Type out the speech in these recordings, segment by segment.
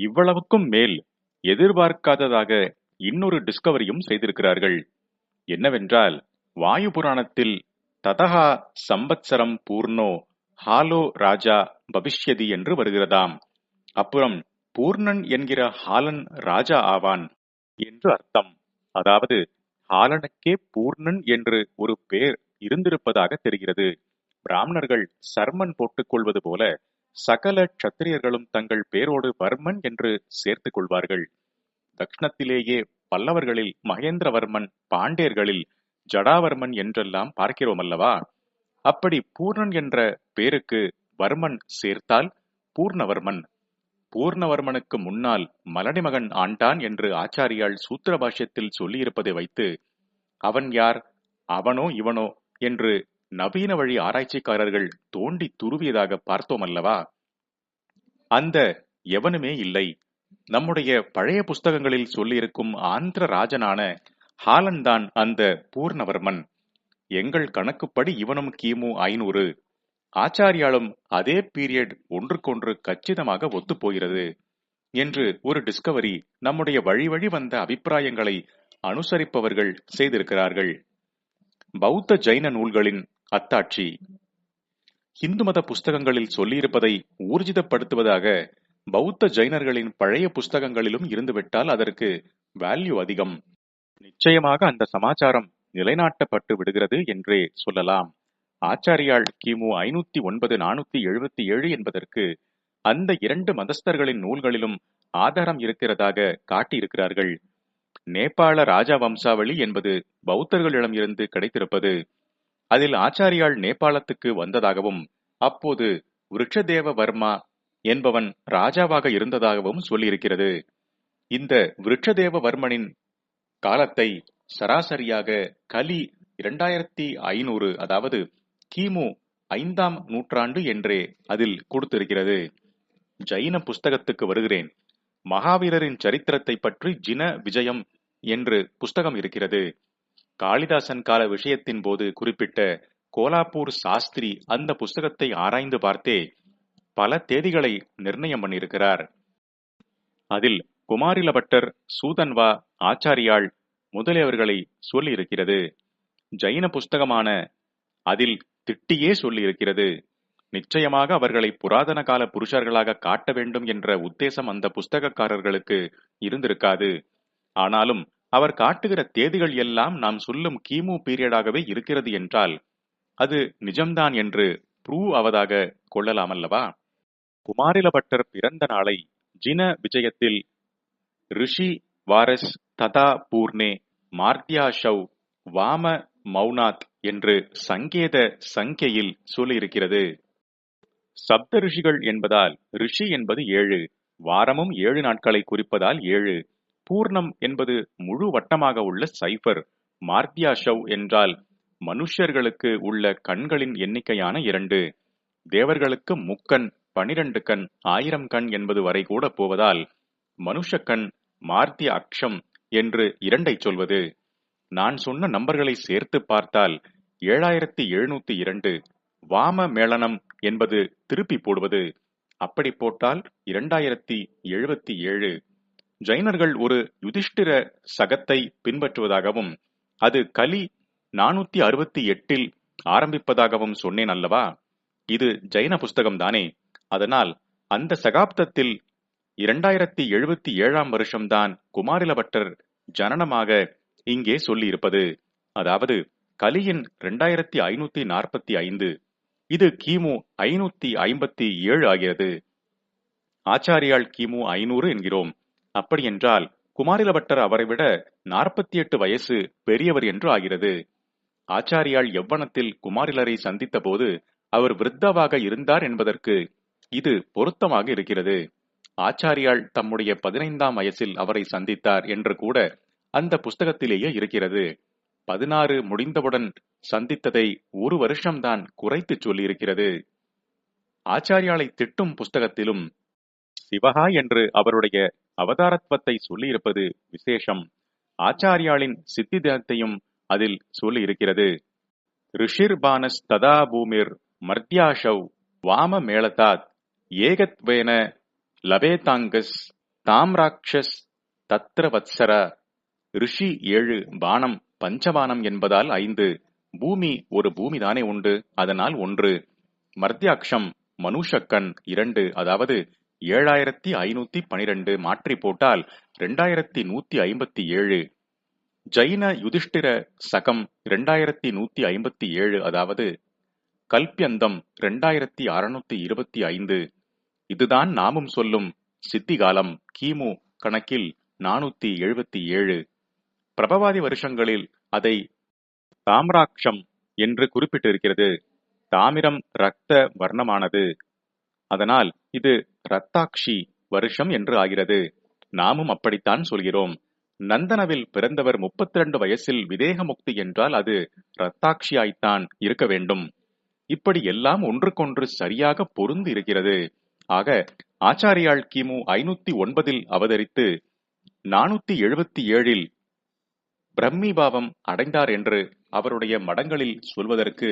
இவ்வளவுக்கும் மேல் எதிர்பார்க்காததாக இன்னொரு டிஸ்கவரியும் செய்திருக்கிறார்கள். என்னவென்றால் வாயு புராணத்தில் ததஹா சம்பத்சரம் பூர்ணோ ஹாலோ ராஜா பவிஷ்யதி என்று வருகிறதாம். அப்புறம் பூர்ணன் என்கிற ஹாலன் ராஜா ஆவான் என்று அர்த்தம். அதாவது ஹாலனுக்கே பூர்ணன் என்று ஒரு பேர் இருந்திருப்பதாக தெரிகிறது. பிராமணர்கள் சர்மன் போட்டுக் கொள்வது போல சகல க்ஷத்திரியர்களும் தங்கள் பேரோடு வர்மன் என்று சேர்த்துக் கொள்வார்கள். தக்ஷணத்திலேயே பல்லவர்களில் மகேந்திரவர்மன் பாண்டியர்களில் ஜடாவர்மன் என்றெல்லாம் பார்க்கிறோம் அல்லவா அப்படி பூர்ணன் என்ற பேருக்கு வர்மன் சேர்த்தால் பூர்ணவர்மன். பூர்ணவர்மனுக்கு முன்னால் மலடிமகன் ஆண்டான் என்று ஆச்சாரியால் சூத்திர பாஷ்யத்தில் சொல்லியிருப்பதை வைத்து அவன் யார்? அவனோ இவனோ என்று நவீன வழி ஆராய்ச்சிக்காரர்கள் தோண்டி துருவியதாக பார்த்தோம் அல்லவா? அந்த எவனுமே இல்லை. நம்முடைய பழைய புஸ்தகங்களில் சொல்லியிருக்கும் ஆந்திர ராஜனான ஹாலன் தான் அந்த பூர்ணவர்மன். எங்கள் கணக்குப்படி இவனும் கிமு ஐநூறு. ஆச்சாரியாலும் அதே பீரியட் ஒன்றுக்கொன்று கச்சிதமாக ஒத்துப்போகிறது என்று ஒரு டிஸ்கவரி நம்முடைய வழி வழி வந்த அபிப்பிராயங்களை அனுசரிப்பவர்கள் செய்திருக்கிறார்கள். பௌத்த ஜைன நூல்களின் அத்தாட்சி. இந்து மத புஸ்தகங்களில் சொல்லியிருப்பதை ஊர்ஜிதப்படுத்துவதாக பௌத்த ஜைனர்களின் பழைய புஸ்தகங்களிலும் இருந்துவிட்டால் அதற்கு வேல்யூ அதிகம். நிச்சயமாக அந்த சமாச்சாரம் நிலைநாட்டப்பட்டு விடுகிறது என்றே சொல்லலாம். ஆச்சாரியால் கிமு ஐநூத்தி ஒன்பது நானூத்தி எழுபத்தி ஏழு என்பதற்கு அந்த இரண்டு மதஸ்தர்களின் நூல்களிலும் ஆதாரம் இருக்கிறதாக காட்டியிருக்கிறார்கள். நேபாள ராஜா வம்சாவளி என்பது பௌத்தர்களிடம் இருந்து கிடைத்திருப்பது அதில் ஆச்சாரியால் நேபாளத்துக்கு வந்ததாகவும் அப்போது விருட்சதேவ வர்மா என்பவன் ராஜாவாக இருந்ததாகவும் சொல்லியிருக்கிறது. இந்த விருட்சதேவ வர்மனின் காலத்தை சராசரியாக கலி இரண்டாயிரத்தி ஐநூறு அதாவது கிமு ஐந்தாம் நூற்றாண்டு என்றே அதில் கொடுத்திருக்கிறது. ஜைன புஸ்தகத்துக்கு வருகிறேன். மகாவீரரின் சரித்திரத்தை பற்றி ஜின விஜயம் என்று புஸ்தகம் இருக்கிறது. காளிதாசன் கால விஷயத்தின் போது குறிப்பிட்ட கோலாப்பூர் சாஸ்திரி அந்த புஸ்தகத்தை ஆராய்ந்து பார்த்தே பல தேதிகளை நிர்ணயம் பண்ணியிருக்கிறார். அதில் குமாரில பட்டர் சூதன்வா ஆச்சாரியாள் முதலியவர்களை சொல்லியிருக்கிறது. ஜைன புஸ்தகமான அதில் திட்டியே சொல்லியிருக்கிறது. நிச்சயமாக அவர்களை புராதன கால புருஷர்களாக காட்ட வேண்டும் என்ற உத்தேசம் அந்த புஸ்தகக்காரர்களுக்கு இருந்திருக்காது. ஆனாலும் அவர் காட்டுகிற தேதிகள் எல்லாம் நாம் சொல்லும் கிமு பீரியடாகவே இருக்கிறது என்றால் அது நிஜம்தான் என்று ப்ரூவ் ஆவதாக கொள்ளலாம் அல்லவா? குமாரிலபட்டர் பிறந்த நாளை ஜின விஜயத்தில் ரிஷி வாரஸ் ததா பூர்ணே மார்த்தியாஷவ் வாம மௌனாத் என்று சங்கேத சங்கையில் சொல்லியிருக்கிறது. சப்த ரிஷிகள் என்பதால் ரிஷி என்பது ஏழு வாரமும் ஏழு நாட்களை குறிப்பதால் ஏழு. பூர்ணம் என்பது முழு வட்டமாக உள்ள சைபர் மார்த்தியாஷவ் என்றால் மனுஷர்களுக்கு உள்ள கண்களின் எண்ணிக்கையான இரண்டு. தேவர்களுக்கு முக்கண் பனிரெண்டு கண் ஆயிரம் கண் என்பது வரை கூட போவதால் மனுஷ கண் மார்த்திய அக்ஷம் என்று இரண்டை சொல்வது. நான் சொன்ன நம்பர்களை சேர்த்து பார்த்தால் ஏழாயிரத்தி எழுநூத்தி இரண்டு வாம மேளனம் என்பது திருப்பி போடுவது. அப்படி போட்டால் இரண்டாயிரத்தி எழுபத்தி ஏழு ஜைனர்கள் ஒரு யுதிஷ்டிர சகத்தை பின்பற்றுவதாகவும் அது கலி நானூத்தி அறுபத்தி எட்டில் ஆரம்பிப்பதாகவும் சொன்னேன் அல்லவா? இது ஜைன புஸ்தகம் தானே அதனால் அந்த சகாப்தத்தில் இரண்டாயிரத்தி எழுபத்தி ஏழாம் வருஷம்தான் குமாரிலபட்டர் ஜனனமாக இங்கே சொல்லியிருப்பது. அதாவது கலியின் இரண்டாயிரத்தி ஐநூத்தி நாற்பத்தி ஐந்து இது கிமு ஐநூத்தி ஐம்பத்தி ஏழு ஆகிறது. ஆச்சாரியால் கிமு ஐநூறு என்கிறோம். அப்படியென்றால் குமாரிலபட்டர் அவரை விட நாற்பத்தி எட்டு வயசு பெரியவர் என்று ஆகிறது. ஆச்சாரியால் எவ்வனத்தில் குமாரிலரை சந்தித்த போது அவர் விருத்தாவாக இருந்தார் என்பதற்கு இது பொருத்தமாக இருக்கிறது. ஆச்சாரியால் தம்முடைய பதினைந்தாம் வயசில் அவரை சந்தித்தார் என்று கூட அந்த புஸ்தகத்திலேயே இருக்கிறது. பதினாறு முடிந்தவுடன் சந்தித்ததை ஒரு வருஷம்தான் குறைத்து சொல்லியிருக்கிறது. ஆச்சாரியாலை திட்டும் புஸ்தகத்திலும் சிவகா என்று அவருடைய அவதாரத்துவத்தை சொல்லியிருப்பது விசேஷம். ஆச்சாரியாளின் சித்தி தினத்தையும் அதில் சொல்லியிருக்கிறது. ரிஷிர்பானஸ் ததா பூமிர் மர்த்தியாஷவ் வாம மேளதாத் ஏகத்வேன லபேதாங்கஸ் தாம்ராக்ஷஸ் தத்ர வத்சர ரிஷி ஏழு பானம் பஞ்சபானம் என்பதால் ஐந்து. பூமி ஒரு பூமிதானே உண்டு அதனால் ஒன்று. மர்த்தியாக்ஷம் மனுஷக்கன் இரண்டு அதாவது ஏழாயிரத்தி ஐநூத்தி பனிரெண்டு மாற்றி போட்டால் இரண்டாயிரத்தி நூத்தி ஐம்பத்தி ஏழு. ஜைன யுதிஷ்டிர சகம் இரண்டாயிரத்தி நூத்தி ஐம்பத்தி ஏழு அதாவது கல்பியந்தம் இரண்டாயிரத்தி அறுநூத்தி இருபத்தி ஐந்து. இதுதான் நாமும் சொல்லும் சித்திகாலம் கிமு கணக்கில் நானூத்தி எழுபத்தி ஏழு. பிரபவாதி வருஷங்களில் அதை தாம்ராட்சம் என்று குறிப்பிட்டிருக்கிறது. தாமிரம் ரத்த வர்ணமானது. அதனால் இது ரத்தாக்ஷி வருஷம் என்று ஆகிறது. நாமும் அப்படித்தான் சொல்கிறோம். நந்தனவில் பிறந்தவர் முப்பத்தி ரெண்டு வயசில் விதேக முக்தி என்றால் அது ரத்தாட்சியாய்த்தான் இருக்க வேண்டும். இப்படி எல்லாம் ஒன்றுக்கொன்று சரியாக பொருந்து இருக்கிறது. ஆக ஆச்சாரியாள் கிமு ஐநூத்தி ஒன்பதில் அவதரித்து நானூத்தி எழுபத்தி ஏழில் பிரம்மிபாவம் அடைந்தார் என்று அவருடைய மடங்களில் சொல்வதற்கு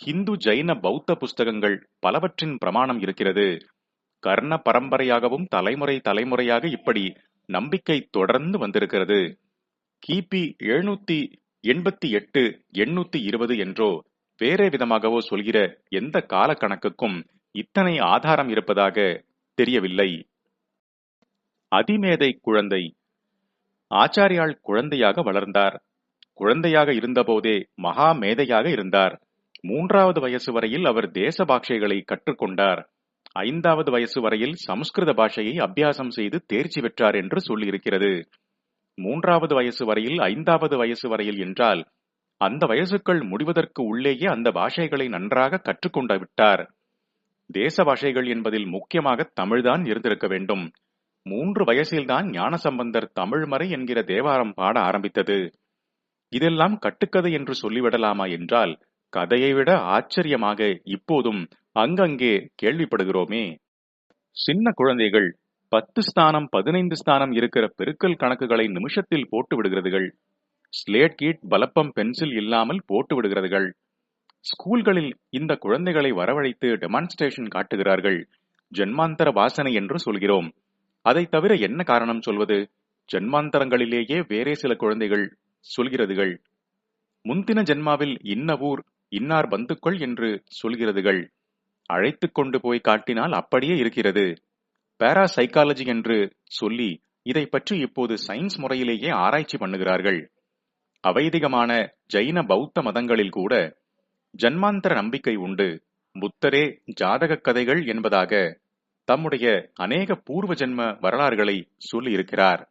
ஹிந்து ஜைன பௌத்த புஸ்தகங்கள் பலவற்றின் பிரமாணம் இருக்கிறது. கர்ண பரம்பரையாகவும் தலைமுறை தலைமுறையாக இப்படி நம்பிக்கை தொடர்ந்து வந்திருக்கிறது. கிபி எழுநூத்தி எண்பத்தி எட்டு எண்ணூத்தி இருபது என்றோ வேறே விதமாகவோ சொல்கிற எந்த கால கணக்குக்கும் இத்தனை ஆதாரம் இருப்பதாக தெரியவில்லை. அதிமேதை குழந்தை. ஆச்சாரியால் குழந்தையாக வளர்ந்தார். குழந்தையாக இருந்தபோதே மகா மேதையாக இருந்தார். மூன்றாவது வயசு வரையில் அவர் தேச பாஷைகளை கற்றுக்கொண்டார். ஐந்தாவது வயசு வரையில் சமஸ்கிருத பாஷையை அபியாசம் செய்து தேர்ச்சி பெற்றார் என்று சொல்லியிருக்கிறது. மூன்றாவது வயசு வரையில் ஐந்தாவது வயசு வரையில் என்றால் அந்த வயசுக்கள் முடிவதற்கு உள்ளேயே அந்த பாஷைகளை நன்றாக கற்றுக்கொண்டு விட்டார். தேச பாஷைகள் என்பதில் முக்கியமாக தமிழ்தான் இருந்திருக்க வேண்டும். மூன்று வயசில்தான் ஞானசம்பந்தர் தமிழ்மறை என்கிற தேவாரம் பாட ஆரம்பித்தது. இதெல்லாம் கட்டுக்கதை என்று சொல்லிவிடலாமா என்றால் கதையை விட ஆச்சரியமாக இப்போதும் அங்கங்கே கேள்விப்படுகிறோமே. சின்ன குழந்தைகள் பத்து ஸ்தானம் பதினைந்து ஸ்தானம் இருக்கிற பெருக்கல் கணக்குகளை நிமிஷத்தில் போட்டு விடுகிறதுகள். ஸ்லேட் கீட் பலப்பம் பென்சில் இல்லாமல் போட்டு விடுகிறதுகள். ஸ்கூல்களில் இந்த குழந்தைகளை வரவழைத்து டெமான்ஸ்ட்ரேஷன் காட்டுகிறார்கள். ஜென்மாந்தர வாசனை என்று சொல்கிறோம். அதை தவிர என்ன காரணம் சொல்வது? ஜென்மாந்தரங்களிலேயே வேறே சில குழந்தைகள் சொல்கிறதுகள். முந்தின ஜென்மாவில் இன்ன ஊர் இன்னார் பந்துக்கள் என்று சொல்கிறதுகள். அழைத்து கொண்டு போய் காட்டினால் அப்படியே இருக்கிறது. பேரா சைக்காலஜி என்று சொல்லி இதை பற்றி இப்போது சயின்ஸ் முறையிலேயே ஆராய்ச்சி பண்ணுகிறார்கள். அவைதிகமான ஜைன பௌத்த மதங்களில் கூட ஜன்மாந்தர நம்பிக்கை உண்டு. புத்தரே ஜாதக கதைகள் என்பதாக தம்முடைய அநேக பூர்வ ஜென்ம வரலாறுகளை சொல்லியிருக்கிறார்.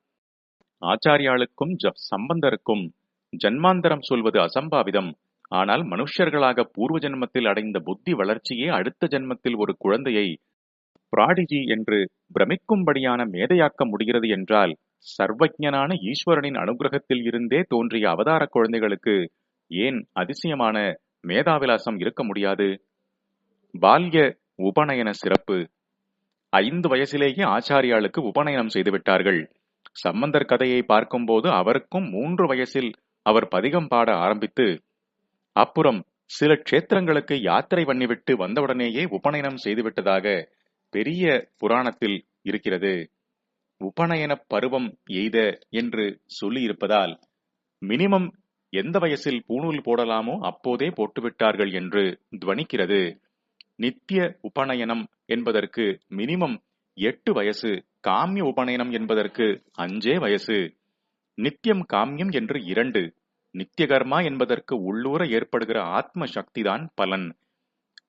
ஆச்சாரியாளுக்கும் சம்பந்தருக்கும் ஜன்மாந்தரம் சொல்வது அசம்பாவிதம். ஆனால் மனுஷர்களாக பூர்வ ஜென்மத்தில் அடைந்த புத்தி வளர்ச்சியே அடுத்த ஜென்மத்தில் ஒரு குழந்தையை பிராடிஜி என்று பிரமிக்கும்படியான மேதையாக்க முடிகிறது என்றால் சர்வஜனான ஈஸ்வரனின் அனுகிரகத்தில் இருந்தே தோன்றிய அவதார குழந்தைகளுக்கு ஏன் அதிசயமான மேதாவிலாசம் இருக்க முடியாது? பால்ய உபநயன சிறப்பு. ஐந்து வயசிலேயே ஆச்சாரியாளுக்கு உபநயனம் செய்துவிட்டார்கள். சம்பந்தர் கதையை பார்க்கும்போது அவருக்கும் மூன்று வயசில் அவர் பதிகம் பாட ஆரம்பித்து அப்புறம் சில க்ஷேத்திரங்களுக்கு யாத்திரை பண்ணிவிட்டு வந்தவுடனேயே உபநயனம் செய்துவிட்டதாக பெரிய புராணத்தில் இருக்கிறது. உபநயன பருவம் எய்த என்று சொல்லியிருப்பதால் மினிமம் எந்த வயசில் பூணூல் போடலாமோ அப்போதே போட்டுவிட்டார்கள் என்று துவனிக்கிறது. நித்திய உபநயனம் என்பதற்கு மினிமம் எட்டு வயசு காமிய உபநயனம் என்பதற்கு அஞ்சே வயசு நித்தியம் காமியம் என்று இரண்டு நித்திய கர்மா என்பதற்கு உள்ளூர ஏற்படுகிற ஆத்ம சக்திதான் பலன்.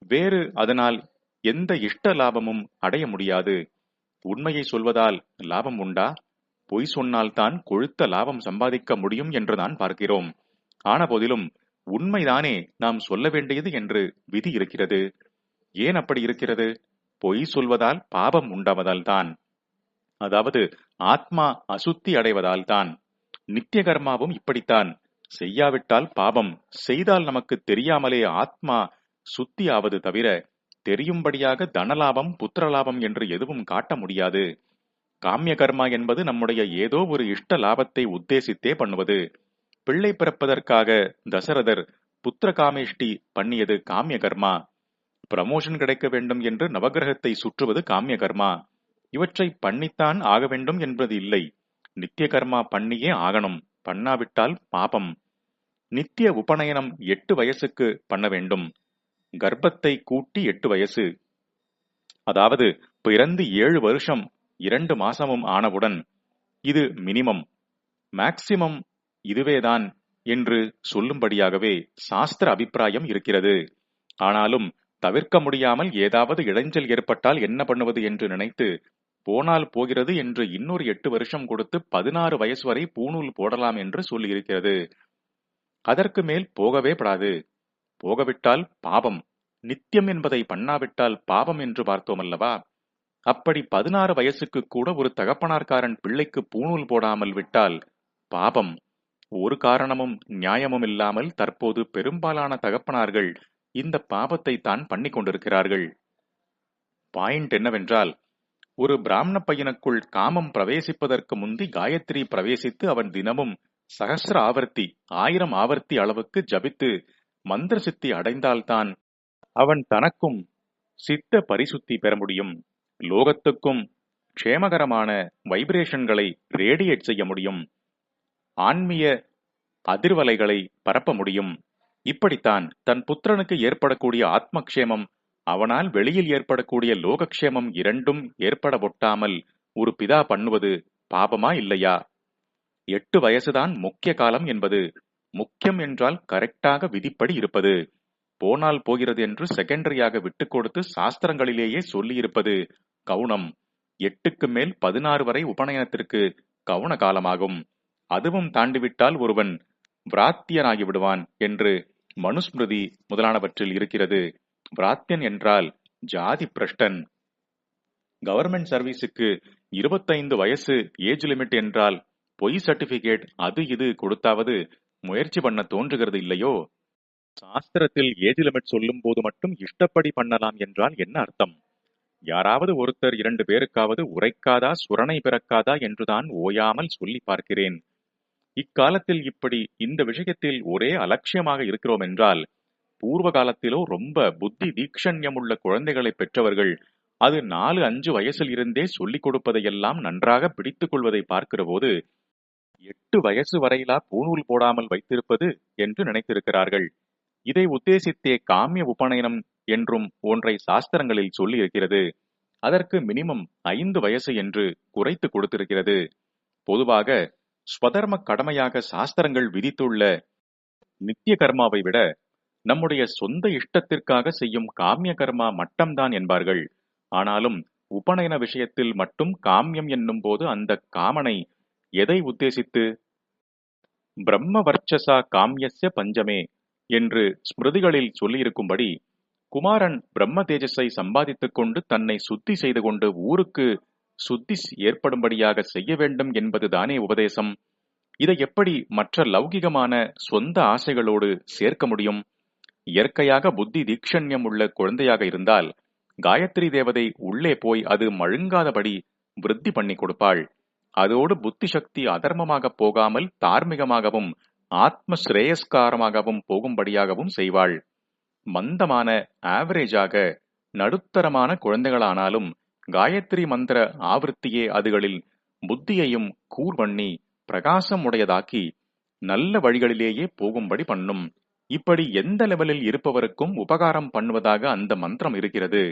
வேறு அதனால் எந்த இஷ்ட லாபமும் அடைய முடியாது. உண்மையை சொல்வதால் லாபம் உண்டா? பொய் சொன்னால்தான் கொழுத்த லாபம் சம்பாதிக்க முடியும் என்றுதான் பார்க்கிறோம். ஆன போதிலும் உண்மைதானே நாம் சொல்ல வேண்டியது என்று விதி இருக்கிறது. ஏன் அப்படி இருக்கிறது? பொய் சொல்வதால் பாபம் உண்டாவதால் தான் அதாவது ஆத்மா அசுத்தி அடைவதால் தான் நித்திய கர்மாவும் இப்படித்தான். செய்யாவிட்டால் பாபம். செய்தால் நமக்கு தெரியாமலே ஆத்மா சுத்தி ஆவது தவிர தெரியும்படியாக தனலாபம் புத்திரலாபம் என்று எதுவும் காட்ட முடியாது. காமிய கர்மா என்பது நம்முடைய ஏதோ ஒரு இஷ்ட லாபத்தை உத்தேசித்தே பண்ணுவது. பிள்ளை பிறப்பதற்காக தசரதர் புத்திர காமேஷ்டி பண்ணியது காமிய கர்மா பிரமோஷன் கிடைக்க வேண்டும் என்று நவகிரகத்தை சுற்றுவது காமிய கர்மா இவற்றை பண்ணித்தான் ஆக வேண்டும் என்பது இல்லை. நித்திய கர்மா பண்ணியே ஆகணும். பண்ணாவிட்டால் பாபம். நித்திய உபநயனம் எட்டு வயசுக்கு பண்ண வேண்டும். கர்ப்பத்தை கூட்டி எட்டு வயசு. அதாவது பிறந்து ஏழு வருஷம் இரண்டு மாசமும் ஆனவுடன் இது மினிமம் மேக்சிமம் இதுவேதான் என்று சொல்லும்படியாகவே சாஸ்திர அபிப்பிராயம் இருக்கிறது. ஆனாலும் தவிர்க்க முடியாமல் ஏதாவது இடைஞ்சல் ஏற்பட்டால் என்ன பண்ணுவது என்று நினைத்து போனால் போகிறது என்று இன்னொரு எட்டு வருஷம் கொடுத்து பதினாறு வயசு வரை பூணூல் போடலாம் என்று சொல்லியிருக்கிறது. அதற்கு மேல் போகவே படாது. போகவிட்டால் பாபம். நித்தியம் என்பதை பண்ணாவிட்டால் பாபம் என்று பார்த்தோம் அல்லவா அப்படி பதினாறு வயசுக்கு கூட ஒரு தகப்பனார்காரன் பிள்ளைக்கு பூணூல் போடாமல் விட்டால் பாபம். ஒரு காரணமும் நியாயமும் இல்லாமல் தற்போது பெரும்பாலான தகப்பனார்கள் இந்த பாபத்தை தான் பண்ணி கொண்டிருக்கிறார்கள். பாயிண்ட் என்னவென்றால் ஒரு பிராமண பையனுக்குள் காமம் பிரவேசிப்பதற்கு முந்தி காயத்ரி பிரவேசித்து அவன் தினமும் சகசிர ஆவர்த்தி ஆயிரம் ஆவர்த்தி அளவுக்கு ஜபித்து மந்திர சித்தி அடைந்தால்தான் அவன் தனக்கும் சித்த பரிசுத்தி பெற முடியும். லோகத்துக்கும் க்ஷேமகரமான வைப்ரேஷன்களை ரேடியேட் செய்ய முடியும். ஆன்மீய அதிர்வலைகளை பரப்ப முடியும். இப்படித்தான் தன் புத்திரனுக்கு ஏற்படக்கூடிய ஆத்மக்ஷேமம் அவனால் வெளியில் ஏற்படக்கூடிய லோகக்ஷேமம் இரண்டும் ஏற்பட ஒட்டாமல் ஒரு பிதா பண்ணுவது பாபமா இல்லையா? எட்டு வயசுதான் முக்கிய காலம் என்பது. முக்கியம் என்றால் கரெக்டாக விதிப்படி இருப்பது. போனால் போகிறது என்று செகண்டரியாக விட்டு கொடுத்து சாஸ்திரங்களிலேயே சொல்லியிருப்பது கவுனம் எட்டுக்கு மேல் பதினாறு வரை உபநயனத்திற்கு கவுன காலமாகும். அதுவும் தாண்டிவிட்டால் ஒருவன் விராத்தியனாகி விடுவான் என்று மனுஸ்மிருதி முதலானவற்றில் இருக்கிறது. பிராத்தியன் என்றால் ஜாதி பிரஷ்டன். கவர்மெண்ட் சர்வீஸுக்கு இருபத்தைந்து வயசு ஏஜ் லிமிட் என்றால் பொய் சர்டிபிகேட் அது இது கொடுத்தாவது முயற்சி பண்ண தோன்றுகிறது இல்லையோ? சாஸ்திரத்தில் ஏஜ் லிமிட் சொல்லும் போது மட்டும் இஷ்டப்படி பண்ணலாம் என்றால் என்ன அர்த்தம்? யாராவது ஒருத்தர் இரண்டு பேருக்காவது உரைக்காதா சுரணை பிறக்காதா என்றுதான் ஓயாமல் சொல்லி பார்க்கிறேன். இக்காலத்தில் இப்படி இந்த விஷயத்தில் ஒரே அலட்சியமாக இருக்கிறோம் என்றால் பூர்வ காலத்திலோ ரொம்ப புத்தி தீக்ஷண்யம் உள்ள குழந்தைகளை பெற்றவர்கள் அது நாலு அஞ்சு வயசில் இருந்தே சொல்லிக் கொடுப்பதையெல்லாம் நன்றாக பிடித்துக் கொள்வதை பார்க்கிற போது எட்டு வயசு வரையிலா பூணூல் போடாமல் வைத்திருப்பது என்று நினைத்திருக்கிறார்கள். இதை உத்தேசித்தே காமிய உபநயனம் என்றும் ஒன்றை சாஸ்திரங்களில் சொல்லி இருக்கிறது அதற்கு மினிமம் ஐந்து வயசு என்று குறைத்து கொடுத்திருக்கிறது. பொதுவாக ஸ்வதர்ம கடமையாக சாஸ்திரங்கள் விதித்துள்ள நித்திய கர்மாவை விட நம்முடைய சொந்த இஷ்டத்திற்காக செய்யும் காமிய கர்மா மட்டம்தான் என்பார்கள். ஆனாலும் உபநயன விஷயத்தில் மட்டும் காமியம் என்னும் போது அந்த காமனை எதை உத்தேசித்து? பிரம்ம வர்ச்சசா காமியஸ்ய பஞ்சமே என்று ஸ்மிருதிகளில் சொல்லியிருக்கும்படி குமாரன் பிரம்ம தேஜஸை சம்பாதித்துக் கொண்டு தன்னை சுத்தி செய்து கொண்டு ஊருக்கு சுத்தி ஏற்படும்படியாக செய்ய வேண்டும் என்பதுதானே உபதேசம். இதை எப்படி மற்ற லௌகிகமான சொந்த ஆசைகளோடு சேர்க்க முடியும்? இயற்கையாக புத்தி தீக்ஷண்யம் உள்ள குழந்தையாக இருந்தால் காயத்ரி தேவதை உள்ளே போய் அது மழுங்காதபடி விருத்தி பண்ணி கொடுப்பாள். அதோடு புத்தி சக்தி அதர்மமாக போகாமல் தார்மீகமாகவும் ஆத்ம சிரேயஸ்காரமாகவும் போகும்படியாகவும் செய்வாள். மந்தமான ஆவரேஜாக நடுத்தரமான குழந்தைகளானாலும் காயத்ரி மந்திர ஆவருத்தியே அதுகளில் புத்தியையும் கூர்வண்ணி பிரகாசம் உடையதாக்கி நல்ல வழிகளிலேயே போகும்படி பண்ணும். இப்படி எந்த லெவலில் இருப்பவருக்கும் உபகாரம் பண்ணுவதாக அந்த மந்திரம் இருக்கிறது.